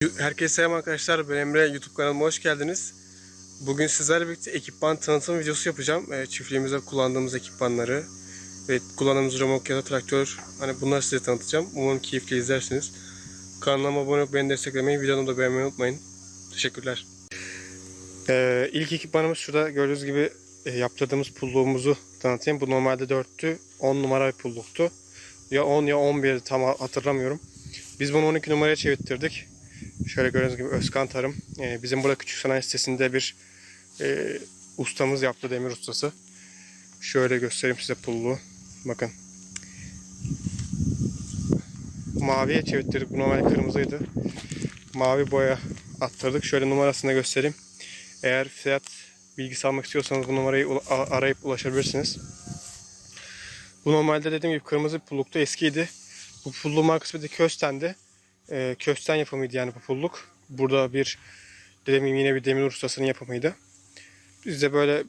Herkese selam arkadaşlar. Ben Emre. YouTube kanalıma hoş geldiniz. Bugün sizlerle birlikte ekipman tanıtım videosu yapacağım. Ee, çiftliğimizde kullandığımız ekipmanları ve kullandığımız remork ya da traktör. Hani bunları size tanıtacağım. Umarım keyifli izlersiniz. Kanalıma abone olup beni desteklemeyi, videomu da beğenmeyi unutmayın. Teşekkürler. Ee, ilk ekipmanımız şurada gördüğünüz gibi e, yaptırdığımız pulluğumuzu tanıtayım. Bu normalde 4'tü. 10 numara bir pulluktu. Ya 10 ya 11 tam hatırlamıyorum. Biz bunu 12 numaraya çevirttirdik. Şöyle gördüğünüz gibi Özkan Tarım. Ee, bizim burada küçük sanayi sitesinde bir e, ustamız yaptı, demir ustası. Şöyle göstereyim size pulluğu. Bakın. Maviye çevirttirdik. Bu normal kırmızıydı. Mavi boya attırdık. Şöyle numarasını göstereyim. Eğer fiyat bilgisi almak istiyorsanız bu numarayı arayıp ulaşabilirsiniz. Bu normalde dediğim gibi kırmızı bir pulluktu. Eskiydi. Bu pulluğun markası bir de Kösten'di e, kösten yapımıydı yani bu pulluk. Burada bir gibi yine bir demir ustasının yapımıydı. Biz de böyle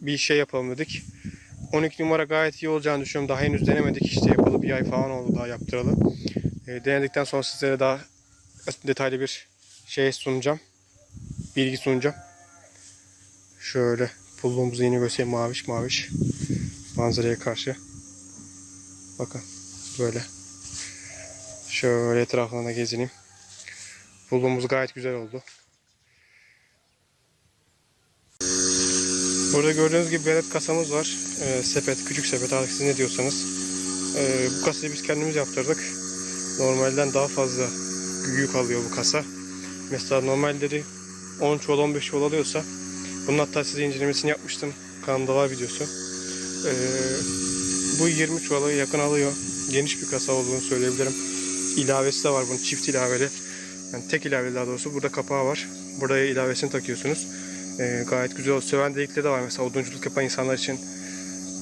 bir şey yapalım dedik. 12 numara gayet iyi olacağını düşünüyorum. Daha henüz denemedik. İşte yapalı bir ay falan oldu daha yaptıralı. E, denedikten sonra sizlere daha detaylı bir şey sunacağım. Bilgi sunacağım. Şöyle pulluğumuzu yine göstereyim maviş maviş. Manzaraya karşı. Bakın böyle. Şöyle etrafına gezineyim. Bulduğumuz gayet güzel oldu. Burada gördüğünüz gibi adet kasamız var. Ee, sepet, küçük sepet artık siz ne diyorsanız. Ee, bu kasayı biz kendimiz yaptırdık. Normalden daha fazla yük alıyor bu kasa. Mesela normalleri 10 çuval 15 çuval alıyorsa bunun hatta size incelemesini yapmıştım. Kanalda var videosu. Ee, bu 20 çuvala yakın alıyor. Geniş bir kasa olduğunu söyleyebilirim ilavesi de var bunun çift ilaveli. Yani tek ilaveli daha doğrusu. Burada kapağı var. Buraya ilavesini takıyorsunuz. Ee, gayet güzel. Söven delikleri de var. Mesela odunculuk yapan insanlar için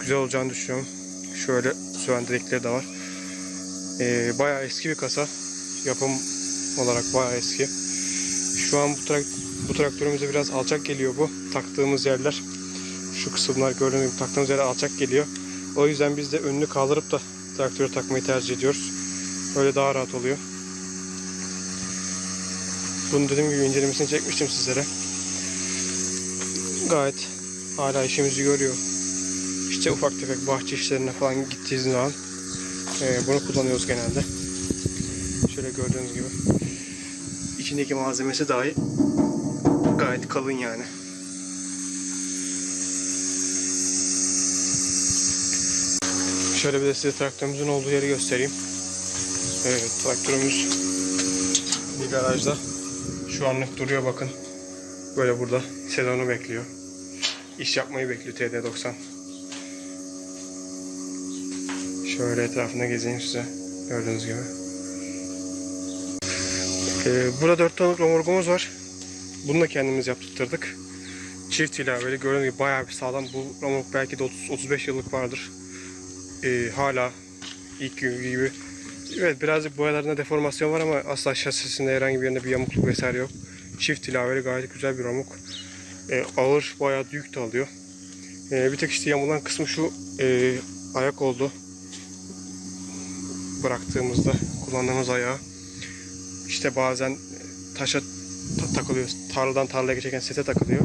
güzel olacağını düşünüyorum. Şöyle söven delikleri de var. Ee, bayağı eski bir kasa. Yapım olarak bayağı eski. Şu an bu, trak bu traktörümüze biraz alçak geliyor bu. Taktığımız yerler. Şu kısımlar gördüğünüz gibi taktığımız yerler alçak geliyor. O yüzden biz de önünü kaldırıp da traktörü takmayı tercih ediyoruz. Öyle daha rahat oluyor. Bunu dediğim gibi incelemesini çekmiştim sizlere. Gayet hala işimizi görüyor. İşte ufak tefek bahçe işlerine falan gittiğiniz zaman e, bunu kullanıyoruz genelde. Şöyle gördüğünüz gibi. İçindeki malzemesi dahi gayet kalın yani. Şöyle bir de size traktörümüzün olduğu yeri göstereyim. Evet traktörümüz bir garajda. Şu anlık duruyor bakın. Böyle burada sezonu bekliyor. İş yapmayı bekliyor TD90. Şöyle etrafında gezeyim size. Gördüğünüz gibi. Ee, burada 4 tonluk romorgumuz var. Bunu da kendimiz yaptırdık. Çift ilaveli gördüğünüz gibi bayağı bir sağlam. Bu romork belki de 30-35 yıllık vardır. Ee, hala ilk gibi Evet birazcık boyalarında deformasyon var ama asla şasisinde herhangi bir yerinde bir yamukluk vesaire yok. Çift ilaveli gayet güzel bir ramuk. Ee, ağır bayağı yük de alıyor. Ee, bir tek işte yamulan kısmı şu e, ayak oldu. Bıraktığımızda kullandığımız ayağı. İşte bazen taşa ta- takılıyor. Tarladan tarlaya geçerken sete takılıyor.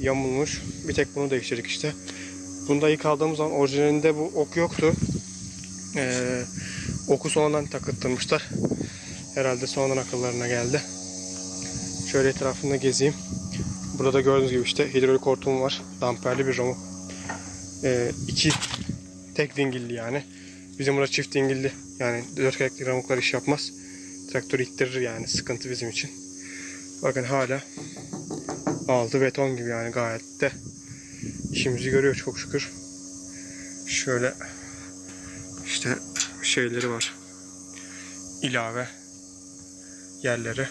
Yamulmuş. Bir tek bunu değiştirdik işte. Bunda ilk aldığımız zaman orijinalinde bu ok yoktu. Ee, oku sonradan takıttırmışlar. Herhalde sonradan akıllarına geldi. Şöyle etrafında gezeyim. Burada da gördüğünüz gibi işte hidrolik hortum var. Damperli bir romuk. Ee, iki tek dingilli yani. Bizim burada çift dingilli. Yani dört kayaklı ramuklar iş yapmaz. Traktör ittirir yani. Sıkıntı bizim için. Bakın hala altı beton gibi yani gayet de işimizi görüyor çok şükür. Şöyle şeyleri var. İlave yerleri.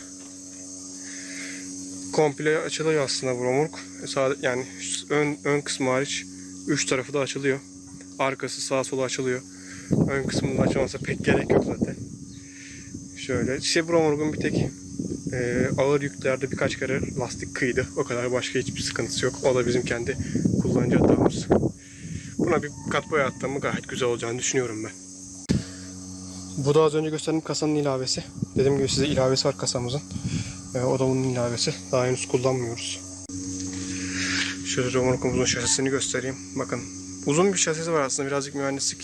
Komple açılıyor aslında bu romork. Sadece yani ön ön kısmı hariç üç tarafı da açılıyor. Arkası sağa sola açılıyor. Ön kısmında açılması pek gerek yok zaten. Şöyle işte bu romorkun bir tek e, ağır yüklerde birkaç kere lastik kıydı. O kadar başka hiçbir sıkıntısı yok. O da bizim kendi kullanıcı hatamız. Buna bir kat boya attığımı gayet güzel olacağını düşünüyorum ben. Bu da az önce gösterdiğim kasanın ilavesi. Dediğim gibi size ilavesi var kasamızın. Ee, o da bunun ilavesi. Daha henüz kullanmıyoruz. Şöyle remorkumuzun şasisini göstereyim. Bakın uzun bir şasisi var aslında birazcık mühendislik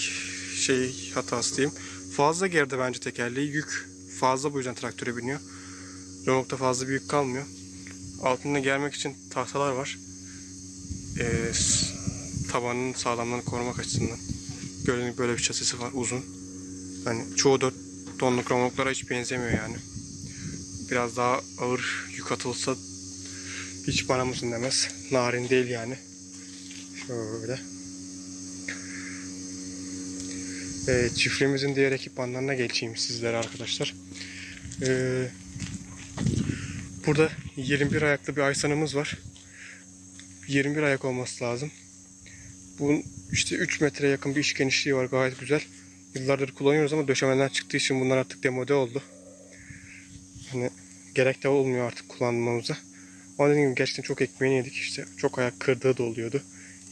şey hatası diyeyim. Fazla geride bence tekerleği yük fazla bu yüzden traktöre biniyor. Remorkta fazla bir yük kalmıyor. Altında gelmek için tahtalar var. S- tabanının sağlamlığını korumak açısından. Gördüğünüz böyle bir şasisi var uzun. Hani çoğu 4 tonluk remorklara hiç benzemiyor yani. Biraz daha ağır yük atılsa hiç bana mısın demez. Narin değil yani. Şöyle. Ee, çiftliğimizin diğer ekipmanlarına geçeyim sizlere arkadaşlar. Ee, burada 21 ayaklı bir aysanımız var. 21 ayak olması lazım. Bunun işte 3 metreye yakın bir iş genişliği var gayet güzel. Yıllardır kullanıyoruz ama döşemeden çıktığı için bunlar artık demode oldu. Hani gerek de olmuyor artık kullanmamıza. Ama dediğim gibi gerçekten çok ekmeğini yedik işte. Çok ayak kırdığı da oluyordu.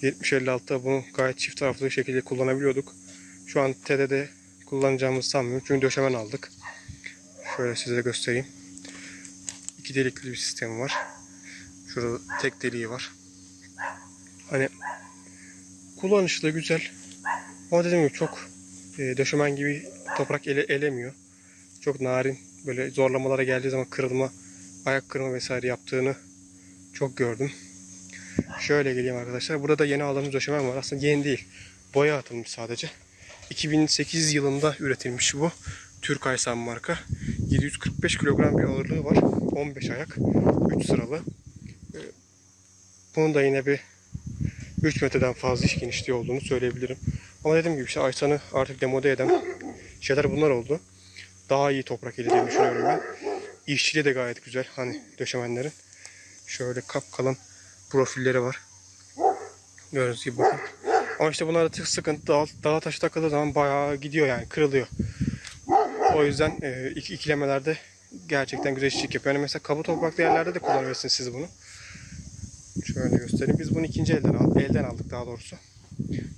70-56'da bunu gayet çift taraflı şekilde kullanabiliyorduk. Şu an TD'de kullanacağımızı sanmıyorum. Çünkü döşemen aldık. Şöyle size göstereyim. İki delikli bir sistemi var. Şurada tek deliği var. Hani kullanışı da güzel. Ama dediğim gibi çok e, döşemen gibi toprak ele, elemiyor. Çok narin böyle zorlamalara geldiği zaman kırılma, ayak kırma vesaire yaptığını çok gördüm. Şöyle geleyim arkadaşlar. Burada da yeni aldığımız döşemen var. Aslında yeni değil. Boya atılmış sadece. 2008 yılında üretilmiş bu. Türk Aysan marka. 745 kilogram bir ağırlığı var. 15 ayak. 3 sıralı. Ee, Bunun da yine bir 3 metreden fazla iş genişliği olduğunu söyleyebilirim. Ama dediğim gibi işte Aysan'ı artık demode eden şeyler bunlar oldu. Daha iyi toprak elediğini düşünüyorum ben. İşçiliği de gayet güzel. Hani döşemenlerin. Şöyle kapkalın profilleri var. Gördüğünüz gibi bakın. Ama işte bunlarda tık sıkıntı dağ, dağa taşı takıldığı zaman bayağı gidiyor yani kırılıyor. O yüzden e, iki, ikilemelerde gerçekten güzel işçilik yapıyor. Yani mesela kabı topraklı yerlerde de kullanabilirsiniz siz bunu. Şöyle göstereyim. Biz bunu ikinci elden, elden aldık daha doğrusu.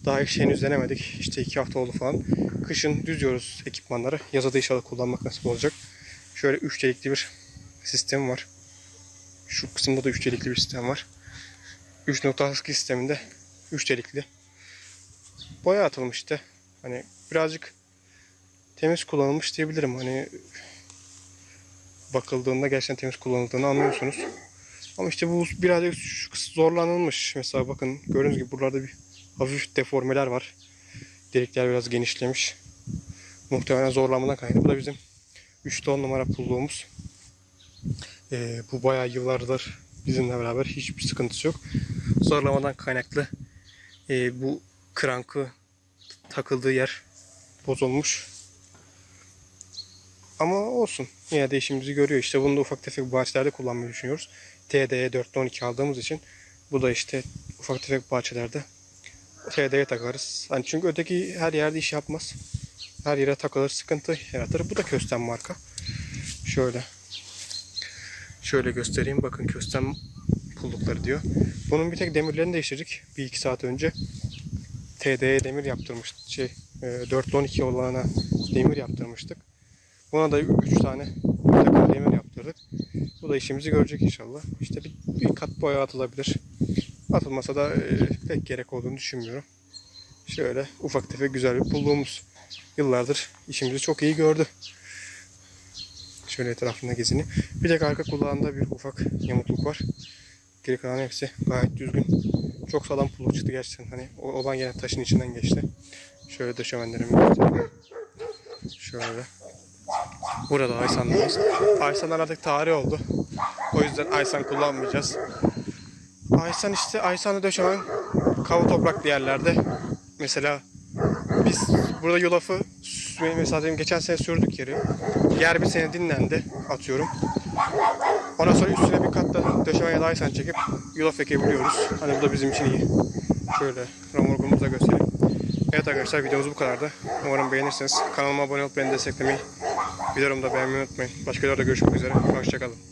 Daha hiç henüz denemedik. İşte iki hafta oldu falan. Kışın düzüyoruz ekipmanları. Yaza da inşallah kullanmak nasip olacak. Şöyle üç delikli bir sistem var. Şu kısımda da üç delikli bir sistem var. 3.62 sisteminde 3 delikli. Boya atılmış işte. Hani birazcık temiz kullanılmış diyebilirim. Hani bakıldığında gerçekten temiz kullanıldığını anlıyorsunuz. Ama işte bu birazcık zorlanılmış. Mesela bakın gördüğünüz gibi buralarda bir hafif deformeler var. Delikler biraz genişlemiş. Muhtemelen zorlanmadan kaynaklı. Bu da bizim 3'te 10 numara pulluğumuz. Ee, bu bayağı yıllardır bizimle beraber hiçbir sıkıntısı yok. Zorlamadan kaynaklı e, bu krankı takıldığı yer bozulmuş. Ama olsun. Yine de işimizi görüyor. İşte bunu da ufak tefek bahçelerde kullanmayı düşünüyoruz. TD'ye 4'te 12 aldığımız için bu da işte ufak tefek bahçelerde TD'ye takarız. Hani çünkü öteki her yerde iş yapmaz. Her yere takılır, sıkıntı yaratır. Bu da Köstem marka. Şöyle. Şöyle göstereyim. Bakın Köstem pullukları diyor. Bunun bir tek demirlerini değiştirdik. Bir iki saat önce. TD'ye demir yaptırmış. Şey, e, 4'te 12 olana demir yaptırmıştık. Buna da 3 tane demir yaptırdık. Bu da işimizi görecek inşallah. İşte bir, bir kat boya atılabilir. Atılmasa da e, pek gerek olduğunu düşünmüyorum. Şöyle ufak tefek güzel bir pulluğumuz. Yıllardır işimizi çok iyi gördü. Şöyle etrafında gezini. Bir tek arka kulağında bir ufak yamukluk var. Geri kalan hepsi gayet düzgün. Çok sağlam pulluk çıktı gerçekten. Hani olan yine taşın içinden geçti. Şöyle döşemenlerimi göstereyim. Şöyle. Burada Aysan'larımız. Aysan'lar artık tarih oldu. O yüzden Aysan kullanmayacağız. Aysan işte Aysan'da döşemen kava topraklı yerlerde. Mesela biz burada yulafı mesela diyelim geçen sene sürdük yeri. Yer bir sene dinlendi atıyorum. Ondan sonra üstüne bir katta döşeme ya da aysan çekip yulaf ekebiliyoruz. Hani bu da bizim için iyi. Şöyle ramurgumuzu da göstereyim. Evet arkadaşlar videomuz bu kadardı. Umarım beğenirsiniz. Kanalıma abone olup beni desteklemeyi, videomu da beğenmeyi unutmayın. Başka videoda görüşmek üzere. Hoşçakalın.